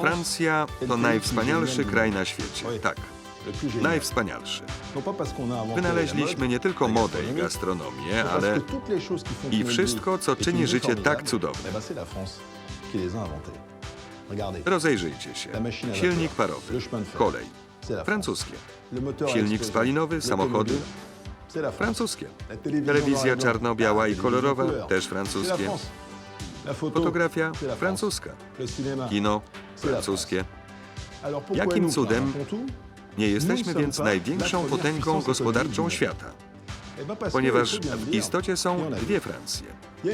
Francja to najwspanialszy kraj na świecie. Tak, Najwspanialszy. najwspanialszy. Wynaleźliśmy nie tylko modę i gastronomię, ale i wszystko, co czyni życie tak cudownym. Rozejrzyjcie się. Silnik parowy, kolej, francuskie. Silnik spalinowy, samochody, francuskie. Telewizja czarno-biała i kolorowa, też francuskie. Fotografia, francuska. Kino, francuskie. Jakim cudem Nie jesteśmy więc największą potęgą gospodarczą świata, ponieważ w istocie są dwie Francje.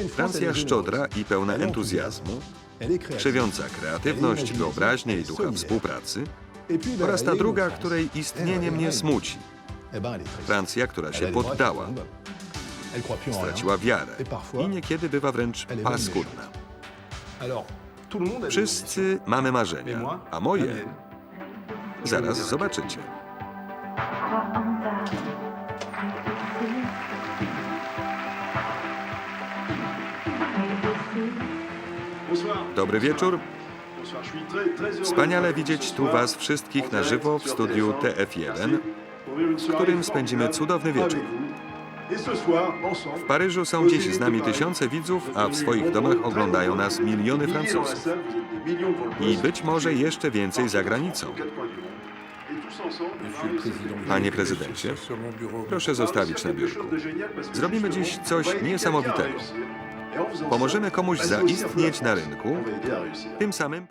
Francja szczodra i pełna entuzjazmu, krzewiąca kreatywność, wyobraźnię i ducha współpracy, oraz ta druga, której istnienie mnie smuci. Francja, która się poddała, straciła wiarę i niekiedy bywa wręcz paskudna. Wszyscy mamy marzenia, a moje zaraz zobaczycie. Dobry wieczór. Wspaniale widzieć tu Was wszystkich na żywo w studiu TF1, w którym spędzimy cudowny wieczór. W Paryżu są dziś z nami tysiące widzów, a w swoich domach oglądają nas miliony Francuzów. I być może jeszcze więcej za granicą. Panie prezydencie, proszę zostawić na biurku. Zrobimy dziś coś niesamowitego. Pomożemy komuś zaistnieć na rynku, tym samym...